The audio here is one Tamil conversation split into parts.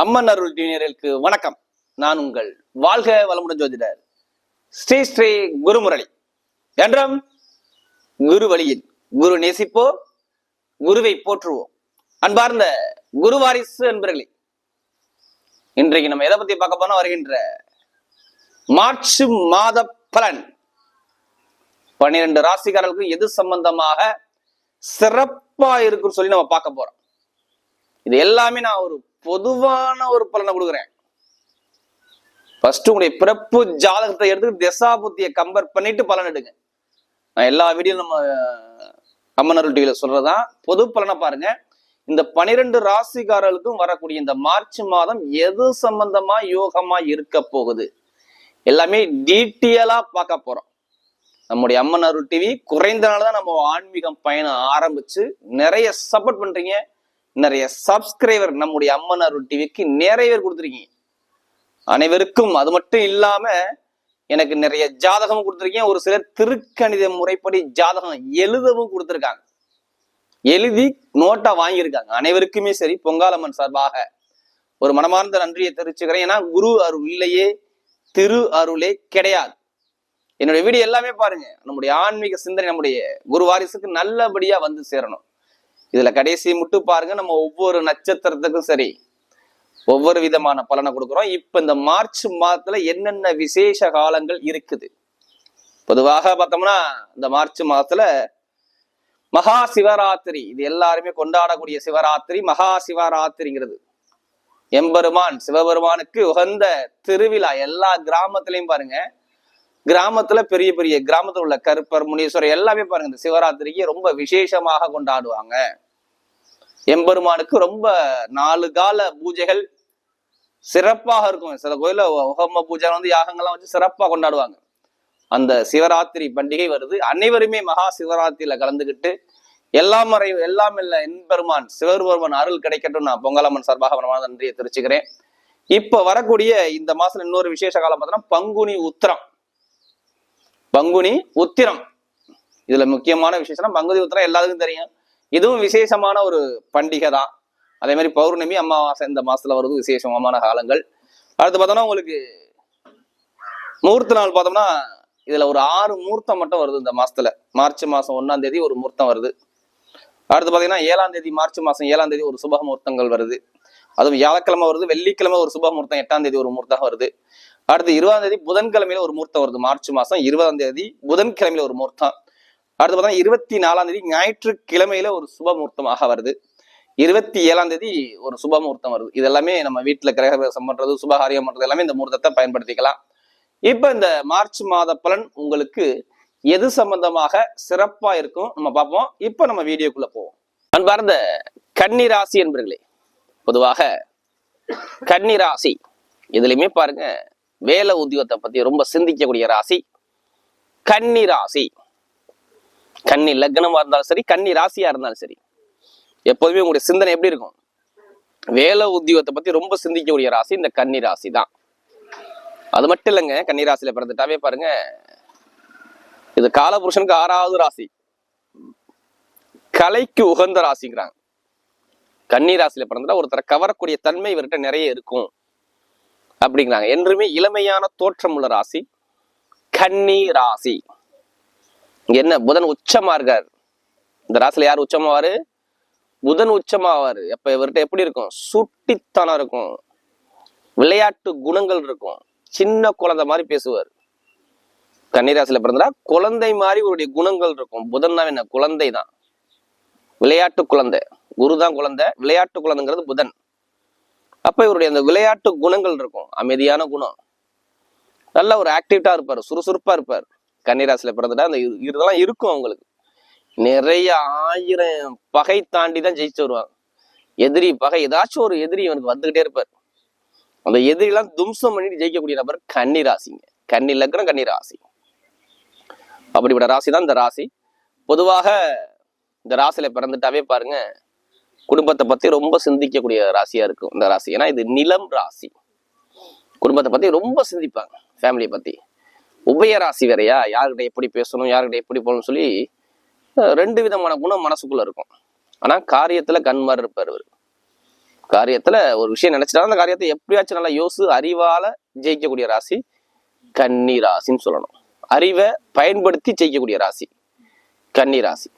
அம்மன் அருள் டிவினருக்கு வணக்கம். நான் உங்கள் வாழ்க வளமுடன் ஜோதிடர் ஸ்ரீ ஸ்ரீ குருமுரளி. என்றும் குரு வழியில் குரு நேசிப்போம் குருவை போற்றுவோம். அன்பார்ந்த குரு வாரிசு என்பர்களே இன்றைக்கு நம்ம எதை பத்தி பார்க்க போனா வருகின்ற மார்ச் மாத பலன். பன்னிரண்டு ராசிக்காரர்களுக்கும் எது சம்பந்தமாக சிறப்பா இருக்குன்னு சொல்லி நம்ம பார்க்க போறோம். இது எல்லாமே நான் ஒரு பொதுவான ஒரு பலனை கொடுக்குறேன். ஃபர்ஸ்ட் உங்களுடைய பிறப்பு ஜாதகத்தை எடுத்து திசா புத்தியை கம்பேர் பண்ணிட்டு பலன் எடுங்க. நான் எல்லா வீடியோ நம்ம அம்மனருள் டிவியில சொல்றதான் பொது பலனை பாருங்க. இந்த பனிரெண்டு ராசிக்காரர்களுக்கும் வரக்கூடிய இந்த மார்ச் மாதம் எது சம்பந்தமா யோகமா இருக்க போகுது? எல்லாமே டீட்டெயிலா பார்க்க போறோம். நம்முடைய அம்மன் அருள் டிவி குறைந்த நாள் தான் நம்ம ஆன்மீகம் பயணம் ஆரம்பிச்சு நிறைய சப்போர்ட் பண்றீங்க. நிறைய சப்ஸ்கிரைபர் நம்முடைய அம்மன் அருள் டிவிக்கு நிறைய பேர் கொடுத்துருக்கீங்க. அனைவருக்கும் அது மட்டும் இல்லாம எனக்கு நிறைய ஜாதகமும் கொடுத்துருக்கீங்க. ஒரு சிலர் திருக்கணித முறைப்படி ஜாதகம் எழுதவும் கொடுத்துருக்காங்க. எழுதி நோட்டா வாங்கியிருக்காங்க. அனைவருக்குமே சரி பொங்காலம்மன் சார்பாக ஒரு மனமார்ந்த நன்றியை தெரிவிச்சுக்கிறேன். ஏன்னா குரு அருள் இல்லையே திரு அருளே கிடையாது. என்னுடைய வீடியோ எல்லாமே பாருங்க. நம்முடைய ஆன்மீக சிந்தனை நம்முடைய குரு வாரிசுக்கு நல்லபடியா வந்து சேரணும். இதுல கடைசி மட்டும் பாருங்க நம்ம ஒவ்வொரு நட்சத்திரத்துக்கும் சரி ஒவ்வொரு விதமான பலனை கொடுக்குறோம். இப்ப இந்த மார்ச் மாதத்துல என்னென்ன விசேஷ காலங்கள் இருக்குது? பொதுவாக பார்த்தோம்னா இந்த மார்ச் மாதத்துல மகா சிவராத்திரி இது எல்லாருமே கொண்டாடக்கூடிய சிவராத்திரி மகா சிவராத்திரிங்கிறது. எம்பெருமான் சிவபெருமானுக்கு உகந்த திருவிழா எல்லா கிராமத்திலையும் பாருங்க கிராமத்துல பெரிய பெரிய கிராமத்துல உள்ள கருப்பர் முனீஸ்வரர் எல்லாமே பாருங்க இந்த சிவராத்திரிக்கு ரொம்ப விசேஷமாக கொண்டாடுவாங்க. எம்பெருமானுக்கு ரொம்ப நாலு கால பூஜைகள் சிறப்பாக இருக்கும். சில கோயில உகம பூஜை வந்து யாகங்கள்லாம் வச்சு சிறப்பா கொண்டாடுவாங்க. அந்த சிவராத்திரி பண்டிகை வருது. அனைவருமே மகா சிவராத்திரியில கலந்துக்கிட்டு எல்லாம் மறை எல்லாம் இல்ல என்பெருமான் சிவபெருமான் அருள் கிடைக்கட்டும். நான் பொங்கலம்மன் சார்பாக மனமான நன்றியை தெரிவிச்சுக்கிறேன். இப்ப வரக்கூடிய இந்த மாசம் இன்னொரு விசேஷ காலம் பார்த்தோம்னா பங்குனி உத்திரம். பங்குனி உத்திரம். இதுல முக்கியமான விசேஷம்னா பங்குனி உத்திரம் எல்லாத்துக்கும் தெரியும். இதுவும் விசேஷமான ஒரு பண்டிகை தான் அதே மாதிரி பௌர்ணமி அமாவாசை இந்த மாசத்துல வருது விசேஷமான காலங்கள். அடுத்து பார்த்தோம்னா உங்களுக்கு முகூர்த்த நாள் பார்த்தோம்னா இதுல ஒரு ஆறு முகூர்த்தம் மட்டும் வருது இந்த மாசத்துல. மார்ச் மாசம் ஒன்னாம் தேதி ஒரு முகூர்த்தம் வருது. அடுத்து பாத்தீங்கன்னா ஏழாம் தேதி மார்ச் மாசம் ஏழாம் தேதி ஒரு சுப முகூர்த்தங்கள் வருது. அதுவும் வியாழக்கிழமை வருது வெள்ளிக்கிழமை ஒரு சுப முகூர்த்தம் எட்டாம் தேதி ஒரு முகூர்த்தம் வருது. அடுத்து இருபதாம் தேதி புதன்கிழமையில ஒரு முகூர்த்தம் வருது. மார்ச் மாசம் இருபதாம் தேதி புதன்கிழமையில ஒரு முகூர்த்தம். அடுத்து பார்த்தா இருபத்தி நாலாம் தேதி ஞாயிற்றுக்கிழமையில ஒரு சுப முகூர்த்தமாக வருது. இருபத்தி ஏழாம் தேதி ஒரு சுப முகூர்த்தம் வருது. இது எல்லாமே நம்ம வீட்டுல கிரகபிரவேசம் பண்றது சுபகாரியம் பண்றது எல்லாமே இந்த முகூர்த்தத்தை பயன்படுத்திக்கலாம். இப்ப இந்த மார்ச் மாத பலன் உங்களுக்கு எது சம்பந்தமாக சிறப்பா இருக்கும் நம்ம பார்ப்போம். இப்ப நம்ம வீடியோக்குள்ள போவோம். அன்பார்ந்த கன்னி ராசி என்பர்களே பொதுவாக கன்னி ராசி இதுலயுமே பாருங்க வேலை உத்தியோகத்தை பத்தி ரொம்ப சிந்திக்கக்கூடிய ராசி கன்னி ராசி. கன்னி லக்னமா இருந்தாலும் சரி கன்னி ராசியா இருந்தாலும் சரி எப்போதுமே உங்களுடைய சிந்தனை எப்படி இருக்கும்? வேலை உத்தியோகத்தை பத்தி ரொம்ப சிந்திக்கக்கூடிய ராசி இந்த கன்னி ராசி தான் அது மட்டும் இல்லைங்க கன்னி ராசியில பிறந்துட்டாவே பாருங்க இது காலபுருஷனுக்கு ஆறாவது ராசி. கலைக்கு உகந்த ராசிங்கிறாங்க. கன்னி ராசியில பிறந்துட்டா ஒருத்தரை கவரக்கூடிய தன்மை இவர்கிட்ட நிறைய இருக்கும். அப்படிங்கிறாங்க. என்றுமே இளமையான தோற்றம் உள்ள ராசி கன்னி ராசி. என்ன? புதன் உச்சமா இருக்கார். இந்த ராசியில யார் உச்சமாவாரு? புதன் உச்சமாவாரு. அப்ப இவர்கிட்ட எப்படி இருக்கும்? சுட்டித்தனம் இருக்கும். விளையாட்டு குணங்கள் இருக்கும். சின்ன குழந்தை மாதிரி பேசுவார். கன்னிராசியில பிறந்தா குழந்தை மாதிரி இவருடைய குணங்கள் இருக்கும். புதன் தான் என்ன? குழந்தை தான் விளையாட்டு குழந்தை. குரு தான் குழந்தை. விளையாட்டு குழந்தைங்கிறது புதன். அப்போ இவருடைய அந்த விளையாட்டு குணங்கள் இருக்கும். அமைதியான குணம். நல்ல ஒரு ஆக்டிவிட்டா இருப்பார். சுறுசுறுப்பா இருப்பார். கன்னிராசில பிறந்துட்டா அந்த இதெல்லாம் இருக்கும் அவங்களுக்கு. நிறைய ஆயிரம் பகை தாண்டி தான் ஜெயிச்சு வருவாங்க. எதிரி பகை ஏதாச்சும் ஒரு எதிரி இவனுக்கு வந்துகிட்டே இருப்பார். அந்த எதிரிலாம் தும்சம் பண்ணிட்டு ஜெயிக்கக்கூடிய நபர் கன்னி ராசிங்க கன்னி லக்னம் கன்னி ராசி. அப்படிப்பட்ட ராசி தான் இந்த ராசி. பொதுவாக இந்த ராசியில பிறந்துட்டாவே பாருங்க குடும்பத்தை பத்தி ரொம்ப சிந்திக்கக்கூடிய ராசியா இருக்கும் இந்த ராசி. ஏன்னா இது நிலம் ராசி. குடும்பத்தை பத்தி ரொம்ப சிந்திப்பாங்க ஃபேமிலியை பத்தி. உபய ராசி வேறையா? யார்கிட்ட எப்படி பேசணும் யார்கிட்ட எப்படி போகணும்னு சொல்லி ரெண்டு விதமான குணம் மனசுக்குள்ள இருக்கும். ஆனா காரியத்துல கண் மாதிரி இருப்பார் அவர். காரியத்துல ஒரு விஷயம் நினைச்சிட்டா அந்த காரியத்தை எப்படியாச்சும் நல்லா யோசு அறிவால ஜெயிக்கக்கூடிய ராசி கன்னி ராசின்னு சொல்லணும். அறிவை பயன்படுத்தி ஜெயிக்கக்கூடிய ராசி கன்னி ராசி.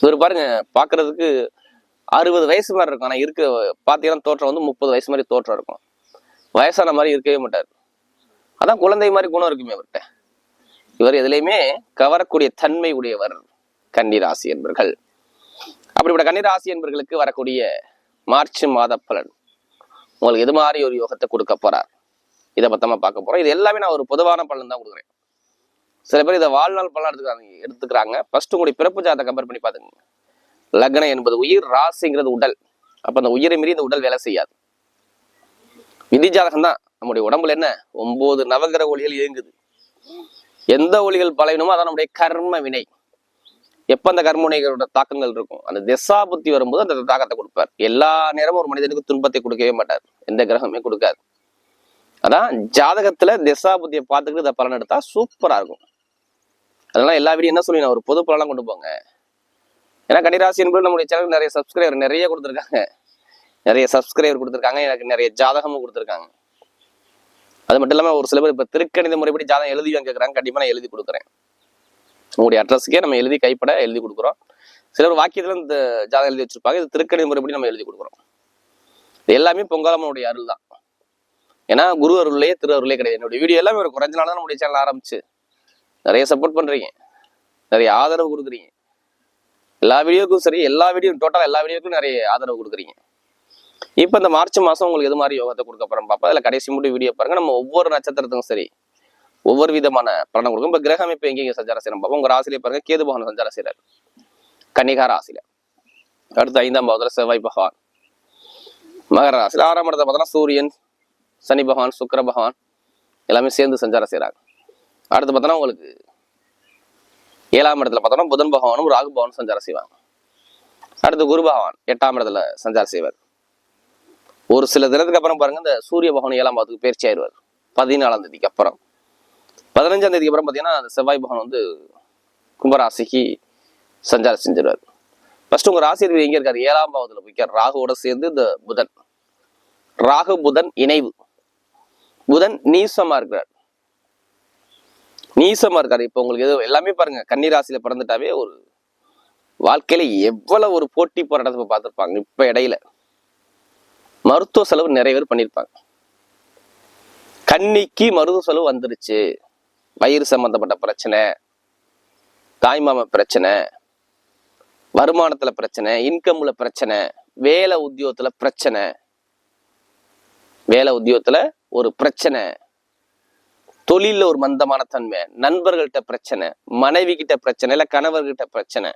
இவர் பாருங்க பாக்குறதுக்கு அறுபது வயசு மாதிரி இருக்கும். ஆனா இருக்க. பாத்தீங்கன்னா தோற்றம் வந்து முப்பது வயசு மாதிரி தோற்றம் இருக்கும். வயசான மாதிரி இருக்கவே மாட்டார். அதான் குழந்தை மாதிரி குணம் இருக்குமே அவர்கிட்ட. இவர் எதுலையுமே கவரக்கூடிய தன்மை உடையவர் கன்னிராசி என்பர்கள். அப்படிப்பட்ட கன்னிராசி என்பர்களுக்கு வரக்கூடிய மார்ச் மாத பலன். உங்களுக்கு எது மாதிரி ஒரு யோகத்தை கொடுக்க போறார்? இதை பத்தமா பார்க்க போறோம். இது எல்லாமே நான் ஒரு பொதுவான பலன் தான் கொடுக்குறேன். சில பேர் இதை வாழ்நாள் பலன் எடுத்துக்கிறாங்க. எடுத்துக்கிறாங்க. ஃபர்ஸ்ட் உங்களுடைய பிறப்பு ஜாதகம் கம்பேர் பண்ணி பாத்துங்க லக்னம் என்பது உயிர் ராசிங்கிறது உடல். அப்ப அந்த உயிரை மீறி இந்த உடல் வேலை செய்யாது. விதி ஜாதகம் தான் நம்முடைய உடம்புல என்ன? ஒன்பது நவகிர ஒளிகள் இயங்குது. எந்த ஒளிகள் பழகணுமோ அதான் நம்முடைய கர்ம வினை. எப்ப அந்த கர்மனைகளோட தாக்கங்கள் இருக்கும்? அந்த திசா புத்தி வரும்போது அந்த தாக்கத்தை கொடுப்பார். எல்லா நேரமும் ஒரு மனிதனுக்கு துன்பத்தை கொடுக்கவே மாட்டார். எந்த கிரகமே கொடுக்காது. அதான் ஜாதகத்துல திசா புத்தியை பார்த்துக்கிட்டு இதை பலன் எடுத்தா சூப்பரா இருக்கும். அதனால எல்லா வீடியும் என்ன சொல்லி நான் ஒரு பொது பலனா கொண்டு போங்க. ஏன்னா கன்னிராசி என்பது நம்முடைய சேனல் நிறைய சப்ஸ்கிரைபர் நிறைய கொடுத்துருக்காங்க. நிறைய சப்ஸ்கிரைபர் கொடுத்துருக்காங்க எனக்கு நிறைய ஜாதகமும் கொடுத்துருக்காங்க. அது மட்டும் இல்லாமல் ஒரு சில பேர் இப்போ திருக்கணித முறைப்படி ஜாதகம் எழுதி கேட்குறாங்க கண்டிப்பாக நான் எழுதி கொடுக்குறேன். உங்களுடைய அட்ரஸுக்கே நம்ம எழுதி கைப்பட எழுதி கொடுக்குறோம். சிலர் வாக்கியத்தில் இந்த ஜாதகம் எழுதி வச்சிருப்பாங்க இது திருக்கணித முறைப்படி நம்ம எழுதி கொடுக்குறோம். இது எல்லாமே பொங்கலம்மனுடைய அருள் தான். ஏன்னா குரு அருளே திரு அருளே கிடையாது. என்னுடைய வீடியோ எல்லாமே ஒரு குறைஞ்ச நாள் தான் நம்முடைய சேனல் ஆரம்பிச்சு. நிறைய சப்போர்ட் பண்ணுறீங்க நிறைய ஆதரவு கொடுக்குறீங்க. எல்லா வீடியோக்கும் சரி எல்லா வீடியோ டோட்டலாக எல்லா வீடியோக்கும் நிறைய ஆதரவு கொடுக்குறீங்க. இப்போ இந்த மார்ச் மாதம் உங்களுக்கு எது மாதிரி யோகத்தை கொடுக்க போகிறோம் பார்ப்போம். அதில் கடைசி மட்டும் வீடியோ பாருங்கள் நம்ம ஒவ்வொரு நட்சத்திரத்துக்கும் சரி ஒவ்வொரு விதமான பலனை கொடுக்கும். இப்போ கிரகம் இப்போ எங்கெங்க சஞ்சாரம் செய்யணும் பார்ப்போம். உங்கள் ராசியிலே பாருங்கள் கேது பகவான் சஞ்சாரம் செய்கிறார் கன்னிகா ராசியில். அடுத்து ஐந்தாம் பாவத்தில் செவ்வாய் பகவான். மகர ராசியில் ஆறாம் இடத்துல பார்த்தோன்னா சூரியன் சனி பகவான் சுக்கர பகவான் எல்லாமே சேர்ந்து சஞ்சாரம் செய்கிறாங்க அடுத்து பார்த்தோன்னா உங்களுக்கு ஏழாம் இடத்துல பார்த்தோம்னா புதன் பகவானும் ராகு பகவானும் சஞ்சாரம் செய்வாங்க. அடுத்து குரு பகவான் எட்டாம் இடத்துல சஞ்சாரம் செய்வார். ஒரு சில தினத்துக்கு அப்புறம் பாருங்க இந்த சூரிய பகவான் ஏழாம் பாவத்துக்கு பயிற்சி ஆயிடுவார். பதினாலாம் தேதிக்கு அப்புறம். பதினஞ்சாம் தேதிக்கு அப்புறம் பார்த்தீங்கன்னா அந்த செவ்வாய் பகவான் வந்து கும்பராசிக்கு சஞ்சாரம் செஞ்சிருவார். ஃபர்ஸ்ட் உங்க ராசி எங்க இருக்காரு? ஏழாம் பாவத்துல போய்க்கார். ராகுவோட சேர்ந்து இந்த புதன். ராகு புதன் இணைவு. புதன் நீசமா இருக்கிறார். நீசமா இருக்காரு. இப்போ உங்களுக்கு எது எல்லாமே பாருங்க. கன்னிராசியில பிறந்துட்டாவே ஒரு வாழ்க்கையில எவ்வளவு ஒரு போட்டி போராட்டத்தை பார்த்திருப்பாங்க. இப்ப இடையில மருத்துவ செலவு நிறைய பேர் பண்ணியிருப்பாங்க. கன்னிக்கு மருத்துவ செலவு வந்துருச்சு. வயிறு சம்பந்தப்பட்ட பிரச்சனை தாய்மாம பிரச்சனை வருமானத்துல பிரச்சனை இன்கம்ல பிரச்சனை வேலை உத்தியோகத்துல பிரச்சனை. வேலை உத்தியோகத்துல ஒரு பிரச்சனை. தொழிலில் ஒரு மந்தமான தன்மை. நண்பர்கள்ட்ட பிரச்சனை மனைவி கிட்ட பிரச்சனை இல்ல கணவர்கிட்ட பிரச்சனை.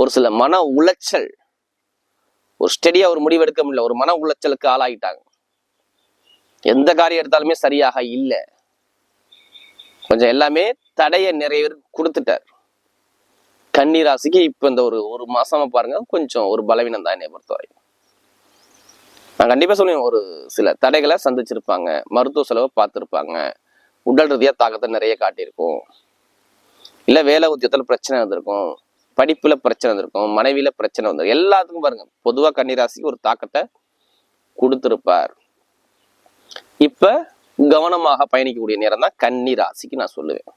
ஒரு சில மன உளைச்சல். ஒரு ஸ்டெடியா ஒரு முடிவு எடுக்க முடியல. ஒரு மன உளைச்சலுக்கு ஆளாகிட்டாங்க எந்த காரியம் எடுத்தாலுமே சரியாக இல்லை. கொஞ்சம் எல்லாமே தடைய நிறைய பேர் கொடுத்துட்டார். கன்னி ராசிக்கு இந்த ஒரு ஒரு மாசமா பாருங்க கொஞ்சம் ஒரு பலவீனம் தான் என்னை பொறுத்தவரை நான் கண்டிப்பாக சொல்லுவேன் ஒரு சில தடைகளை சந்திச்சிருப்பாங்க. மருத்துவ செலவை பார்த்துருப்பாங்க. உடல் ரீதியாக தாக்கத்தை நிறைய காட்டியிருக்கும். இல்லை வேலை உத்தியத்தில் பிரச்சனை வந்திருக்கும். படிப்பில் பிரச்சனை வந்திருக்கும். மனைவியில் பிரச்சனை வந்திருக்கும். எல்லாத்துக்கும் பாருங்கள் பொதுவாக கன்னிராசிக்கு ஒரு தாக்கத்தை கொடுத்துருப்பார். இப்போ கவனமாக பயணிக்கக்கூடிய நேரம் தான் கன்னிராசிக்கு நான் சொல்லுவேன்.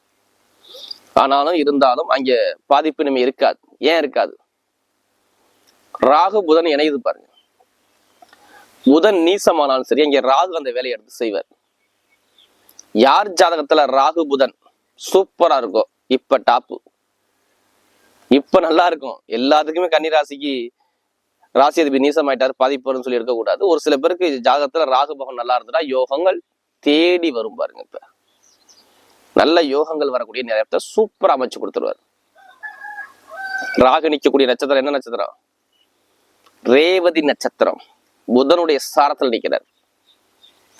ஆனாலும் இருந்தாலும் அங்கே பாதிப்பு நம்ம இருக்காது. ஏன் இருக்காது? ராகு புதன் இணையுது பாருங்க. புதன் நீசமானாலும் சரி அங்கே ராகு அந்த வேலையை எடுத்து செய்வார். யார் ஜாதகத்துல ராகு புதன் சூப்பரா இருக்கும் இப்ப டாப்பு இப்ப நல்லா இருக்கும். எல்லாத்துக்குமே கன்னி ராசிக்கு ராசி அதிபதி நீசமாயிட்டாரு பாதிப்பு சொல்லி இருக்கக்கூடாது. ஒரு சில பேருக்கு ஜாதகத்துல ராகு பகவான் நல்லா இருந்துட்டா யோகங்கள் தேடி வரும் பாருங்க இப்ப. நல்ல யோகங்கள் வரக்கூடிய நேரத்தை சூப்பரா அமைச்சு கொடுத்துருவார். ராகு நிக்கக்கூடிய நட்சத்திரம் என்ன நட்சத்திரம்? ரேவதி நட்சத்திரம். புதனுடைய சாரத்தில் நிற்கிறார்.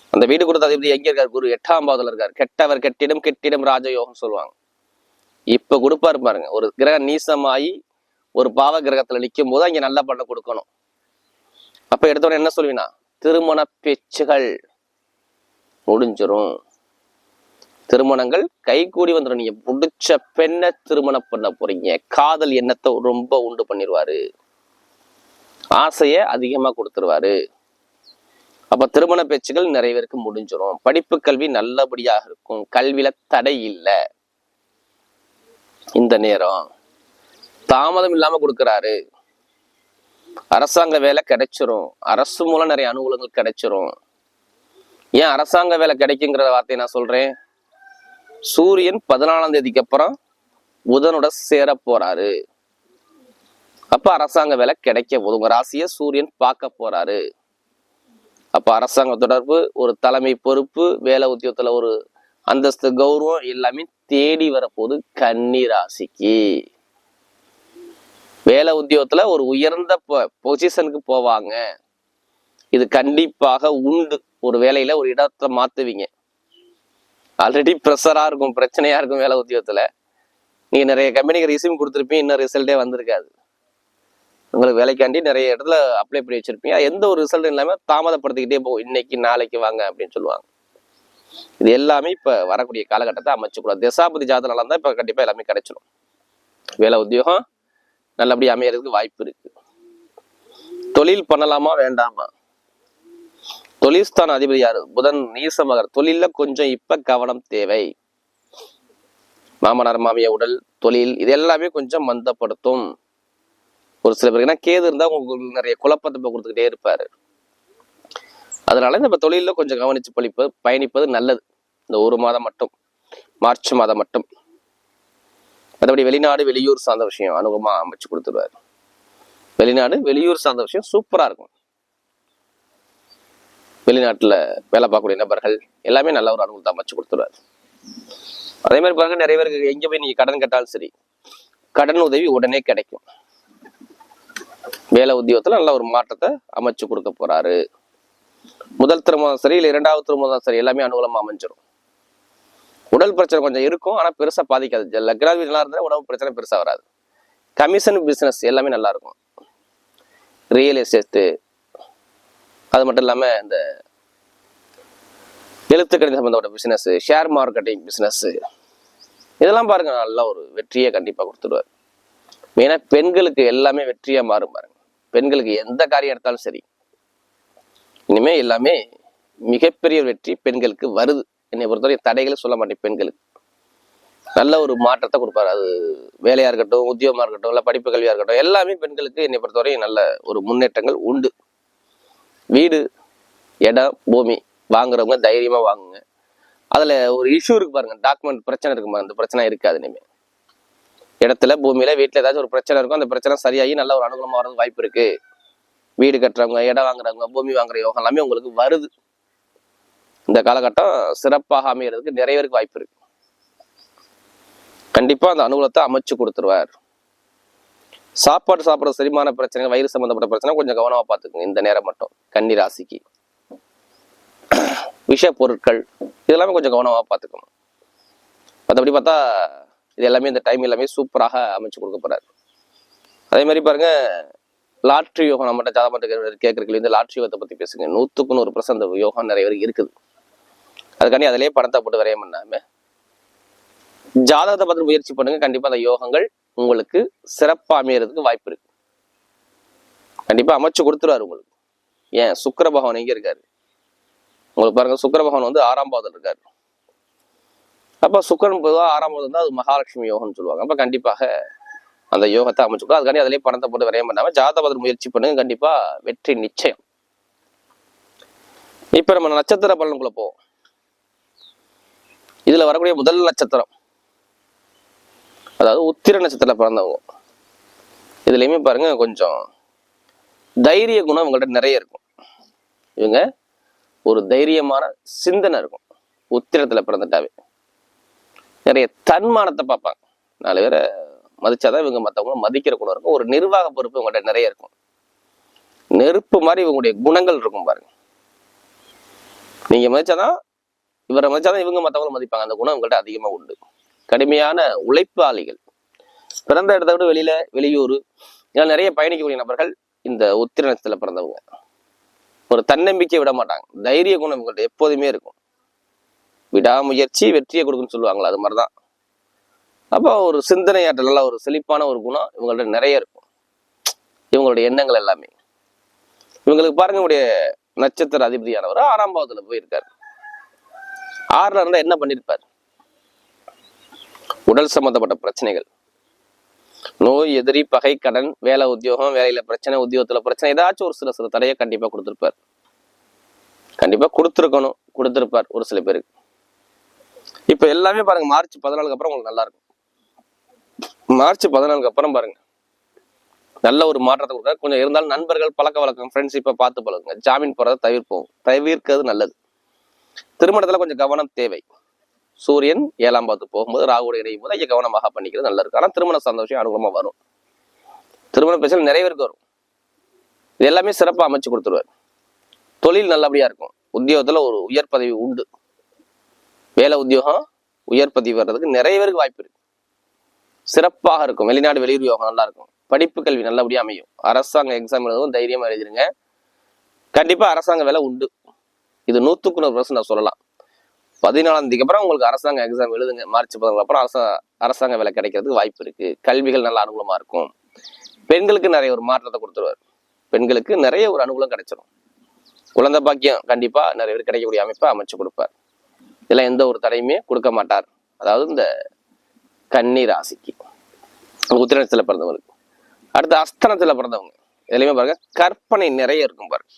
அந்த வீடு கொடுத்த அதிபதி எங்க இருக்கார் குரு? எட்டாம் பாவத்துல இருக்கார். கெட்டவர் கெட்டிடம் கெட்டிடம் ராஜயோகம் சொல்லுவாங்க. இப்ப கொடுப்பாரு பாருங்க. ஒரு கிரகம் நீசமாயி ஒரு பாவ கிரகத்துல நிற்கும் போது அங்க நல்ல பண்ண கொடுக்கணும். அப்ப எடுத்தோட என்ன சொல்லுவீனா? திருமண பேச்சுகள் முடிஞ்சிரும். திருமணங்கள் கைகூடி வந்துடும் நீங்க பிடிச்ச பெண்ணை திருமணம் பண்ண போறீங்க. காதல் எண்ணத்தை ரொம்ப உண்டு பண்ணிடுவாரு ஆசையை அதிகமா கொடுத்துருவாரு. அப்ப திருமண பேச்சுகள் நிறைய பேருக்கு முடிஞ்சிடும் படிப்பு கல்வி நல்லபடியாக இருக்கும். கல்வியில தடை இல்லை. இந்த நேரம் தாமதம் இல்லாம கொடுக்குறாரு. அரசாங்க வேலை கிடைச்சிரும். அரசு மூலம் நிறைய அனுகூலங்கள் கிடைச்சிரும். ஏன் அரசாங்க வேலை கிடைக்குங்கிற வார்த்தையை நான் சொல்றேன். சூரியன் பதினாலாம் தேதிக்கு அப்புறம் புதனோட சேர போறாரு. அப்ப அரசாங்க வேலை கிடைக்க போதும். உங்க ராசியை சூரியன் பார்க்க போறாரு. அப்ப அரசாங்க தொடர்பு ஒரு தலைமை பொறுப்பு வேலை உத்தியோகத்துல ஒரு அந்தஸ்து கௌரவம் எல்லாமே தேடி வரப்போகுது கன்னி ராசிக்கு. வேலை உத்தியோகத்துல ஒரு உயர்ந்த பொசிஷனுக்கு போவாங்க. இது கண்டிப்பாக உண்டு. ஒரு வேலையில ஒரு இடத்தை மாத்துவீங்க. ஆல்ரெடி ப்ரெஷரா இருக்கும் பிரச்சனையா இருக்கும் வேலை உத்தியோகத்துல. நீங்க நிறைய கம்பெனிக்கு ரிசீவ் கொடுத்துருப்பீங்க இன்னும் ரிசல்ட்டே வந்திருக்காது. உங்களுக்கு வேலைக்காண்டி நிறைய இடத்துல அப்ளை பண்ணி வச்சிருப்பீங்க. எந்த ஒரு ரிசல்ட் இல்லாம தாமதப்படுத்திக்கிட்டே போகும் இன்னைக்கு நாளைக்கு வாங்க அப்படின்னு சொல்லுவாங்க. இது எல்லாமே இப்ப வரக்கூடிய காலகட்டத்தை அமைச்சுக்கூடாது. தசாபதி ஜாதகம் நல்லா இருந்தா இப்ப கண்டிப்பா எல்லாமே கிடைச்சிடும் வேலை உத்தியோகம் நல்லபடியா அமையறதுக்கு வாய்ப்பு இருக்கு. தொழில் பண்ணலாமா வேண்டாமா? தொழில்ஸ்தான அதிபதி யாரு? புதன் நீசமகர். தொழில கொஞ்சம் இப்ப கவனம் தேவை. மாமனார் மாமியா உடல் தொழில் இது எல்லாமே கொஞ்சம் மந்தப்படுத்தும். ஒரு சில பேருக்கு ஏன்னா கேது இருந்தால் உங்களுக்கு நிறைய குழப்பத்தை இப்போ கொடுத்துக்கிட்டே இருப்பாரு. அதனால நம்ம தொழில கொஞ்சம் கவனிச்சு பழிப்பது பயணிப்பது நல்லது. இந்த ஒரு மாதம் மட்டும் மார்ச் மாதம் மட்டும். மற்றபடி வெளிநாடு வெளியூர் சார்ந்த விஷயம் அனுபவமாக அமைச்சு கொடுத்துருவார். வெளிநாடு வெளியூர் சார்ந்த விஷயம் சூப்பரா இருக்கும். வெளிநாட்டுல வேலை பார்க்கக்கூடிய நபர்கள் எல்லாமே நல்ல ஒரு அனுபவத்தை அமைச்சு கொடுத்துருவார். அதே மாதிரி பாருங்க நிறைய பேருக்கு எங்க போய் நீங்க கடன் கேட்டாலும் சரி கடன் உதவி உடனே கிடைக்கும். வேலை உத்தியோகத்துல நல்ல ஒரு மாற்றத்தை அமைச்சு கொடுக்க போறாரு. முதல் திருமணம் சரி இல்லை இரண்டாவது திருமணம் சரி எல்லாமே அனுகூலமாக அமைஞ்சிரும். உடல் பிரச்சனை கொஞ்சம் இருக்கும் ஆனா பெருசா பாதிக்காது. லக்னாதி நல்லா இருந்தால் உடம்பு பிரச்சனை பெருசா வராது. கமிஷன் பிசினஸ் எல்லாமே நல்லா இருக்கும். ரியல் எஸ்டேட்டு அது மட்டும் இல்லாம இந்த எழுத்துக்கணி சம்பந்தப்பட்ட பிசினஸ் ஷேர் மார்க்கெட்டிங் பிசினஸ் இதெல்லாம் பாருங்க நல்ல ஒரு வெற்றியை கண்டிப்பா கொடுத்துருவார். மெயினாக பெண்களுக்கு எல்லாமே வெற்றியாக மாறும் பாருங்க. பெண்களுக்கு எந்த காரியம் எடுத்தாலும் சரி. இனிமேல் எல்லாமே மிகப்பெரிய வெற்றி பெண்களுக்கு வருது. என்னை பொறுத்தவரை தடைகளை சொல்ல மாட்டேன் பெண்களுக்கு. நல்ல ஒரு மாற்றத்தை கொடுப்பாரு. அது வேலையா இருக்கட்டும் உத்தியோகமா இருக்கட்டும் இல்லை படிப்பு கல்வியா இருக்கட்டும் எல்லாமே பெண்களுக்கு என்னை பொறுத்தவரை நல்ல ஒரு முன்னேற்றங்கள் உண்டு. வீடு இடம் பூமி வாங்குறவங்க தைரியமா வாங்குங்க. அதுல ஒரு இஷ்யூ இருக்கு பாருங்க. டாக்குமெண்ட் பிரச்சனை இருக்கு பாருங்க. அந்த பிரச்சனை இருக்காது இனிமேல் இடத்துல பூமியில வீட்டில் ஏதாச்சும் ஒரு பிரச்சனை இருக்கும் அந்த பிரச்சனை சரியாகி நல்ல ஒரு அனுகூலமாக வரது வாய்ப்பு இருக்கு. வீடு கட்டுறவங்க இடம் வாங்குறவங்க பூமி வாங்குற யோகம் எல்லாமே உங்களுக்கு வருது. இந்த காலகட்டம் சிறப்பாக அமைகிறதுக்கு நிறைய பேருக்கு வாய்ப்பு இருக்கு. கண்டிப்பா அந்த அனுகூலத்தை அமைச்சு கொடுத்துருவார். சாப்பாடு சாப்பிட்ற செரிமான பிரச்சனை வயிறு சம்பந்தப்பட்ட பிரச்சனை கொஞ்சம் கவனமா பார்த்துக்குங்க இந்த நேரம் மட்டும். கன்னி ராசிக்கு. விஷ பொருட்கள் இதெல்லாமே கொஞ்சம் கவனமா பார்த்துக்கணும். மற்றபடி பார்த்தா இது எல்லாமே இந்த டைம் எல்லாமே சூப்பராக அமைச்சு கொடுக்க போறாரு. அதே மாதிரி பாருங்க லாட்ரி யோகம் நம்மகிட்ட ஜாதகத்தை கேட்கறதுல இந்த லாட்ரி யோகத்தை பத்தி பேசுங்க. நூத்துக்கு நூறு பர்சன்ட் யோகம் நிறைய பேருக்கு இருக்குது. அதுக்காண்டி அதிலேயே பணத்தை போட்டு வரைய பண்ணாம ஜாதகத்தை பார்த்து முயற்சி பண்ணுங்க. கண்டிப்பா அந்த யோகங்கள் உங்களுக்கு சிறப்பாக அமையறதுக்கு வாய்ப்பு இருக்கு. கண்டிப்பா அமைச்சு கொடுத்துருவாரு உங்களுக்கு. ஏன்? சுக்கர பகவான் எங்க இருக்காரு. உங்களுக்கு பாருங்க சுக்கர பகவான் வந்து ஆறாம் பாதத்தில் இருக்காரு. அப்போ சுக்கரன் பொதுவாக ஆறாம் தான் அது மகாலட்சுமி யோகம்னு சொல்லுவாங்க. அப்ப கண்டிப்பாக அந்த யோகத்தை அமைச்சு அதுக்காண்டி அதிலே பணத்தை போட்டு வரைய பண்ணாமல் ஜாதபதர் முயற்சி பண்ணுங்க. கண்டிப்பா வெற்றி நிச்சயம். இப்ப நம்ம நட்சத்திர பலனுக்குள்ள போவோம். இதுல வரக்கூடிய முதல் நட்சத்திரம் அதாவது உத்திர நட்சத்திரத்துல பிறந்தவங்க. இதுலயுமே பாருங்க கொஞ்சம் தைரிய குணம் இவங்கள்ட்ட நிறைய இருக்கும். இவங்க ஒரு தைரியமான சிந்தனை இருக்கும். உத்திரத்துல பிறந்துட்டாவே. நிறைய தன்மானத்தை பார்ப்பாங்க. நாலு பேரை மதிச்சாதான் இவங்க மற்றவங்களும் மதிக்கிற குணம் இருக்கும். ஒரு நிர்வாக பொறுப்பு இவங்கள்ட்ட நிறைய இருக்கும். நெருப்பு மாதிரி இவங்களுடைய குணங்கள் இருக்கும் பாருங்க. நீங்க மதிச்சாதான் இவரை மதிச்சாதான் இவங்க மற்றவங்களும் மதிப்பாங்க. அந்த குணம் இவங்கள்ட்ட அதிகமா உண்டு. கடுமையான உழைப்பாளிகள். பிறந்த இடத்த விட வெளியில வெளியூர் இதெல்லாம் நிறைய பயணிக்கக்கூடிய நபர்கள் இந்த உத்திர நட்சத்திரத்துல பிறந்தவங்க. ஒரு தன்னம்பிக்கை விட மாட்டாங்க. தைரிய குணம் இவங்கள்ட்ட எப்போதுமே இருக்கும். விடாமுயற்சி வெற்றியை கொடுக்குன்னு சொல்லுவாங்களா அது மாதிரிதான். அப்போ ஒரு சிந்தனையாற்றல் நல்ல ஒரு செழிப்பான ஒரு குணம் இவங்கள்ட்ட நிறைய இருக்கும். இவங்களுடைய எண்ணங்கள் எல்லாமே. இவங்களுக்கு பாருங்க உடைய நட்சத்திர அதிபதியானவர் ஆறாம் பாவத்துல போயிருக்காரு. ஆறுல இருந்தா என்ன பண்ணிருப்பார்? உடல் சம்பந்தப்பட்ட பிரச்சனைகள். நோய் எதிரி பகை கடன் வேலை உத்தியோகம் வேலையில பிரச்சனை உத்தியோகத்துல பிரச்சனை ஏதாச்சும் ஒரு சில சில தடையை கண்டிப்பா கொடுத்துருப்பார். கண்டிப்பா கொடுத்துருக்கணும் கொடுத்துருப்பார் ஒரு சில பேருக்கு. இப்ப எல்லாமே பாருங்க மார்ச் பதினாலுக்கு அப்புறம் உங்களுக்கு நல்லா இருக்கும் மார்ச் பதினாலுக்கு அப்புறம் பாருங்க. நல்ல ஒரு மாற்றத்தை கொடுக்க கொஞ்சம் இருந்தாலும் நண்பர்கள் பழக்க வழக்கம் ஃப்ரெண்ட்ஷிப்பை பார்த்து பழகுங்க. ஜாமீன் போறதை தவிர்ப்போம். தவிர்க்கிறது நல்லது. திருமணத்துல கொஞ்சம் கவனம் தேவை. சூரியன் ஏழாம் பாத்து போகும்போது ராகுவோட இணையும் போது ஐயா கவனமாக பண்ணிக்கிறது நல்லா இருக்கும் ஆனால் திருமண சந்தோஷம் அனுகூலமா வரும். திருமண பிரச்சனை நிறைய பேருக்கு வரும். இது எல்லாமே சிறப்பாக அமைச்சு கொடுத்துருவார். தொழில் நல்லபடியா இருக்கும். உத்தியோகத்தில் ஒரு உயர் பதவி உண்டு. வேலை உத்தியோகம் உயர் பதிவு வர்றதுக்கு நிறைய பேருக்கு வாய்ப்பு இருக்கு. சிறப்பாக இருக்கும். வெளிநாடு வெளியூர் யோகம் நல்லா இருக்கும். படிப்பு கல்வி நல்லபடியாக அமையும். அரசாங்க எக்ஸாம் எழுதவும் தைரியமாக எழுதிருங்க. கண்டிப்பாக அரசாங்க வேலை உண்டு. இது நூற்றுக்கு நூறு பர்சன்ட் நான் சொல்லலாம். பதினாலாம் தேதிக்கு அப்புறம் உங்களுக்கு அரசாங்க எக்ஸாம் எழுதுங்க. மார்ச் பதினாலு அப்புறம் அரசாங்க அரசாங்க வேலை கிடைக்கிறதுக்கு வாய்ப்பு இருக்கு. கல்விகள் நல்ல அனுகூலமாக இருக்கும். பெண்களுக்கு நிறைய ஒரு மாற்றத்தை கொடுத்துருவார். பெண்களுக்கு நிறைய ஒரு அனுகூலம் கிடைச்சிடும் குழந்தை பாக்கியம் கண்டிப்பாக நிறைய பேர் கிடைக்கக்கூடிய அமைப்பை அமைச்சு கொடுப்பார். இதெல்லாம் எந்த ஒரு தடையுமே கொடுக்க மாட்டார். அதாவது இந்த கன்னி ராசிக்கு. உத்திரத்தில் பிறந்தவங்களுக்கு அடுத்து அஸ்தனத்துல பிறந்தவங்க. எதுலையுமே பாருங்க கற்பனை நிறைய இருக்கும் பாருங்க.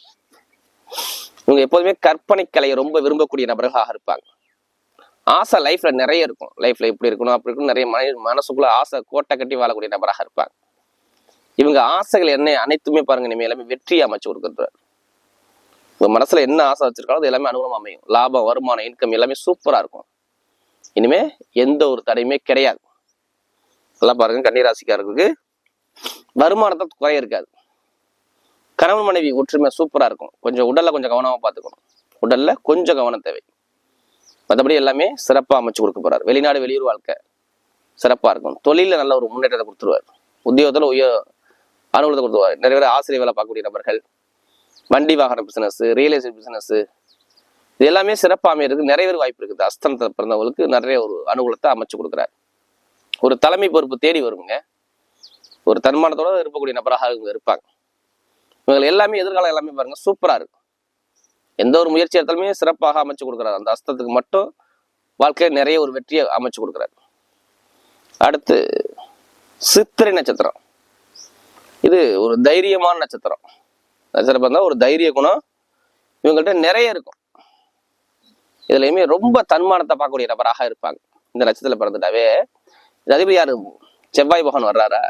இவங்க எப்போதுமே கற்பனை கலையை ரொம்ப விரும்பக்கூடிய நபர்களாக இருப்பாங்க. ஆசை லைஃப்ல நிறைய இருக்கும். லைஃப்ல இப்படி இருக்கணும் அப்படி இருக்கணும் நிறைய மன மனசுக்குள்ள ஆசை கோட்டை கட்டி வாழக்கூடிய நபராக இருப்பாங்க. இவங்க ஆசைகள் என்ன அனைத்துமே பாருங்க இனிமே எல்லாமே வெற்றி அமைச்சு கொடுக்குறாரு உங்கள் மனசில் என்ன ஆசை வச்சிருக்காலும் அது எல்லாமே அனுகூலம் அமையும். லாபம் வருமானம் இன்கம் எல்லாமே சூப்பராக இருக்கும். இனிமேல் எந்த ஒரு தடையுமே கிடையாது. நல்லா பாருங்க கன்னிராசிக்காரர்களுக்கு வருமானத்தை குறைய இருக்காது. கணவன் மனைவி ஒற்றுமை சூப்பராக இருக்கும். கொஞ்சம் உடலில் கொஞ்சம் கவனமாக பார்த்துக்கணும். உடலில் கொஞ்சம் கவனம் தேவை. மற்றபடி எல்லாமே சிறப்பாக அமைச்சு கொடுக்க போகிறார் வெளிநாடு வெளியூர் வாழ்க்கை சிறப்பாக இருக்கும். தொழிலில் நல்ல ஒரு முன்னேற்றத்தை கொடுத்துருவார். உத்தியோகத்தில் உயர் அனுகூலத்தை கொடுத்துருவார். நிறைய பேர் ஆசிரியர் வேலை பார்க்கக்கூடிய நபர்கள் வண்டி வாகன பிசினஸ் ரியல் எஸ்டேட் பிசினஸ் இது எல்லாமே சிறப்பாக அமையிறதுக்கு நிறைய பேர் வாய்ப்பு இருக்குது. அஸ்தனத்தை பிறந்தவங்களுக்கு நிறைய ஒரு அனுகூலத்தை அமைச்சு கொடுக்குறாரு. ஒரு தலைமை பொறுப்பு தேடி வருங்க. ஒரு தன்மானத்தோட இருக்கக்கூடிய நபராக இவங்க இருப்பாங்க. இவங்க எல்லாமே எதிர்காலம் எல்லாமே பாருங்க சூப்பராக இருக்கும். எந்த ஒரு முயற்சி எடுத்தாலுமே சிறப்பாக அமைச்சு கொடுக்குறாரு. அந்த அஸ்தத்துக்கு மட்டும் வாழ்க்கையில் நிறைய ஒரு வெற்றியை அமைச்சு கொடுக்குறாரு. அடுத்து சித்திரை நட்சத்திரம். இது ஒரு தைரியமான நட்சத்திரம். நட்சத்திரம் பார்த்தா ஒரு தைரிய குணம் இவங்கள்ட்ட நிறைய இருக்கும். இதுலையுமே ரொம்ப தன்மானத்தை பார்க்கக்கூடிய நபராக இருப்பாங்க. இந்த நட்சத்திரத்தில் பிறந்துட்டாவே இது அதிபதி யார் செவ்வாய் பகவான் வர்றாரா?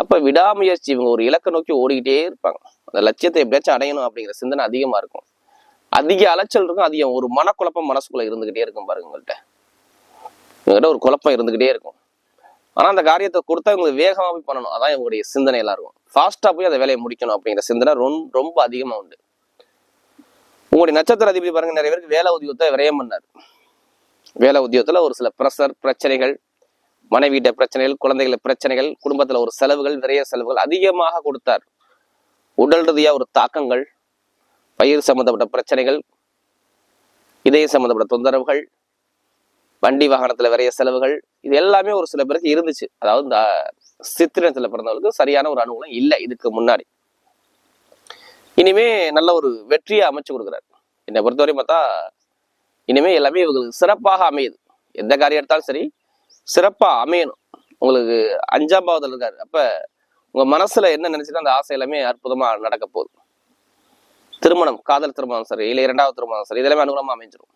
அப்போ விடாமுயற்சி இவங்க ஒரு இலக்கை நோக்கி ஓடிக்கிட்டே இருப்பாங்க. அந்த லட்சியத்தை எப்படியாச்சும் அடையணும் அப்படிங்கிற சிந்தனை அதிகமாக இருக்கும். அதிக அலைச்சல் இருக்கும் அதிகம் ஒரு மனக்குழப்பம் மனசுக்குள்ளே இருந்துகிட்டே இருக்கும் பாருங்க உங்கள்கிட்ட இவங்ககிட்ட ஒரு குழப்பம் இருந்துகிட்டே இருக்கும். ஆனால் அந்த காரியத்தை கொடுத்தா இவங்களுக்கு வேகமாக போய் பண்ணணும். அதான் இவங்களுடைய சிந்தனை எல்லாம் இருக்கும். ஃபாஸ்ட்டாக போய் அந்த வேலையை முடிக்கணும் அப்படிங்கிற சிந்தனை ரொம்ப ரொம்ப அதிகமாக உண்டு. உங்களுடைய நட்சத்திர அதிபதி பாருங்க நிறைய பேருக்கு வேலை உத்தியோகத்தை விரயம் பண்ணார். வேலை உத்தியோகத்தில் ஒரு சில ப்ரெஷர் பிரச்சனைகள் மனைவியிட்ட பிரச்சனைகள் குழந்தைகளை பிரச்சனைகள் குடும்பத்தில் ஒரு செலவுகள் விரைய செலவுகள் அதிகமாக கொடுத்தார். உடல் ரீதியாக ஒரு தாக்கங்கள் பயிர் சம்மந்தப்பட்ட பிரச்சனைகள் இதய சம்மந்தப்பட்ட தொந்தரவுகள் வண்டி வாகனத்துல விரைய செலவுகள் இது எல்லாமே ஒரு சில பேருக்கு இருந்துச்சு. அதாவது இந்த சித்திரத்துல பிறந்தவர்களுக்கு சரியான ஒரு அனுகூலம் இல்லை இதுக்கு முன்னாடி. இனிமே நல்ல ஒரு வெற்றியை அமைச்சு கொடுக்குறாரு. என்னை பொறுத்தவரையும் பார்த்தா இனிமே எல்லாமே இவங்களுக்கு சிறப்பாக அமையுது. எந்த காரியம் எடுத்தாலும் சரி சிறப்பா அமையணும். உங்களுக்கு அஞ்சாம் பாவத்தில் இருக்காரு. அப்ப உங்க மனசுல என்ன நினைச்சுட்டு அந்த ஆசை எல்லாமே அற்புதமா நடக்க போகுது. திருமணம் காதல் திருமணம் சரி இல்லை இரண்டாவது திருமணம் சரி இதெல்லாமே அனுகூலமா அமைஞ்சிடும்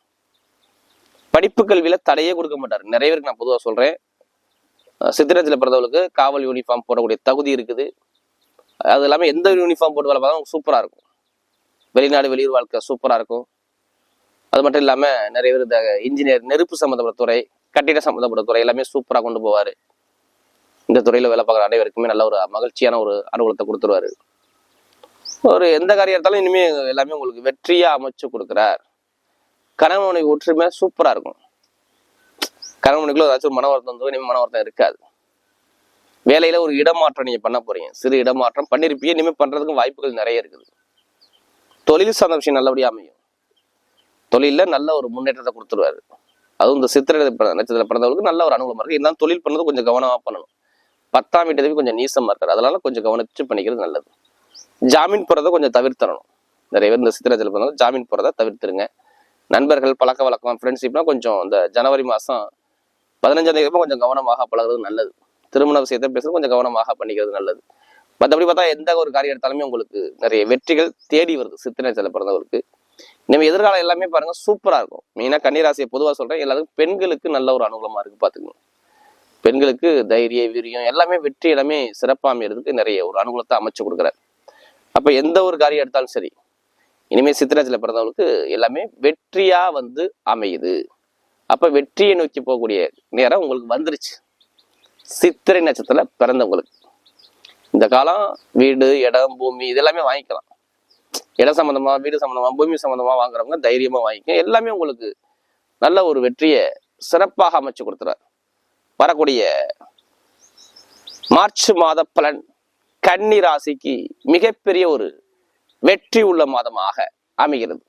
படிப்பு கல்வியில தடையே கொடுக்க மாட்டார். நிறைய பேருக்கு நான் பொதுவாக சொல்றேன். சித்திரத்தில் பிறந்தவங்களுக்கு காவல் யூனிஃபார்ம் போடக்கூடிய தகுதி இருக்குது. அது இல்லாமல் எந்த ஒரு யூனிஃபார்ம் போட்டு வேலை பார்த்தா சூப்பராக இருக்கும். வெளிநாடு வெளியூர் வாழ்க்கை சூப்பராக இருக்கும். அது மட்டும் இல்லாமல் நிறைய பேர் இந்த இன்ஜினியர் நெருப்பு சம்மந்தப்பட்ட துறை கட்டிட சம்மந்தப்பட்ட துறை எல்லாமே சூப்பராக கொண்டு போவார். இந்த துறையில் வேலை பார்க்குற அனைவருக்குமே நல்ல ஒரு மகிழ்ச்சியான ஒரு அனுகூலத்தை கொடுத்துருவாரு. ஒரு எந்த காரியம் எடுத்தாலும் இனிமே எல்லாமே உங்களுக்கு வெற்றியாக அமைச்சு கொடுக்குறார். கணவனை ஒற்றுமையாக சூப்பராக இருக்கும். கணவனுக்குள்ள ஏதாச்சும் ஒரு மன வருத்தம் வந்து இனிமே மன வருத்தம் இருக்காது. வேலையில் ஒரு இடமாற்றம் நீங்கள் பண்ண போறீங்க. சிறு இடமாற்றம் பண்ணியிருப்பீங்க இனிமேல் பண்ணுறதுக்கு வாய்ப்புகள் நிறைய இருக்குது. தொழில் சார்ந்த விஷயம் நல்லபடியாக அமையும். தொழிலில் நல்ல ஒரு முன்னேற்றத்தை கொடுத்துருவாரு. அதுவும் இந்த சித்திரை பிற- நட்சத்திரத்துல பிறந்தவங்களுக்கு நல்ல ஒரு அனுகூலமாக இருக்குது இருந்தாலும் தொழில் பண்ணது கொஞ்சம் கவனமாக பண்ணணும். பத்தாம் வீட்டு கொஞ்சம் நீசமாக இருக்காரு. அதனால கொஞ்சம் கவனிச்சு பண்ணிக்கிறது நல்லது. ஜாமீன் போகிறத கொஞ்சம் தவிர்த்தரணும். நிறைய பேர் இந்த சித்திரத்தில் பிறந்தவங்க ஜாமீன் போகிறத தவிர்த்துருங்க. நண்பர்கள் பழக்க வழக்கம் ஃப்ரெண்ட்ஷிப்னா கொஞ்சம் இந்த ஜனவரி மாதம் பதினஞ்சாம் தேதி கொஞ்சம் கவனமாக பழகுறது நல்லது. திருமண விஷயத்தை பேசுறது கொஞ்சம் கவனமாக பண்ணிக்கிறது நல்லது. மற்றபடி பார்த்தா எந்த ஒரு காரியம் எடுத்தாலுமே உங்களுக்கு நிறைய வெற்றிகள் தேடி வருது. சித்திரை சில பிறந்தவங்களுக்கு. நம்ம எதிர்காலம் எல்லாமே பாருங்க சூப்பராக இருக்கும். மெயினாக கன்னிராசியை பொதுவாக சொல்றேன் எல்லாத்துக்கும் பெண்களுக்கு நல்ல ஒரு அனுகூலமாக இருக்கு பார்த்துக்கணும் பெண்களுக்கு தைரிய வீரியம் எல்லாமே வெற்றி எல்லாமே சிறப்பாக அமையறதுக்கு நிறைய ஒரு அனுகூலத்தை அமைச்சு கொடுக்குறாரு. அப்போ எந்த ஒரு காரியம் எடுத்தாலும் சரி இனிமேல் சித்திரத்தில் பிறந்தவங்களுக்கு எல்லாமே வெற்றியா வந்து அமையுது. அப்போ வெற்றியை நோக்கி போகக்கூடிய நேரம் உங்களுக்கு வந்துருச்சு. சித்திரை நட்சத்திரத்தில் பிறந்தவங்களுக்கு. இந்த காலம் வீடு இடம் பூமி இதெல்லாமே வாங்கிக்கலாம். இடம் சம்மந்தமாக வீடு சம்மந்தமாக பூமி சம்மந்தமாக வாங்குறவங்க தைரியமாக வாங்கிக்க எல்லாமே உங்களுக்கு நல்ல ஒரு வெற்றியை சிறப்பாக அமைச்சு கொடுத்துறாரு வரக்கூடிய மார்ச் மாத பலன் கன்னி ராசிக்கு மிகப்பெரிய ஒரு வெற்றி உள்ள மாதமாக அமைகிறது.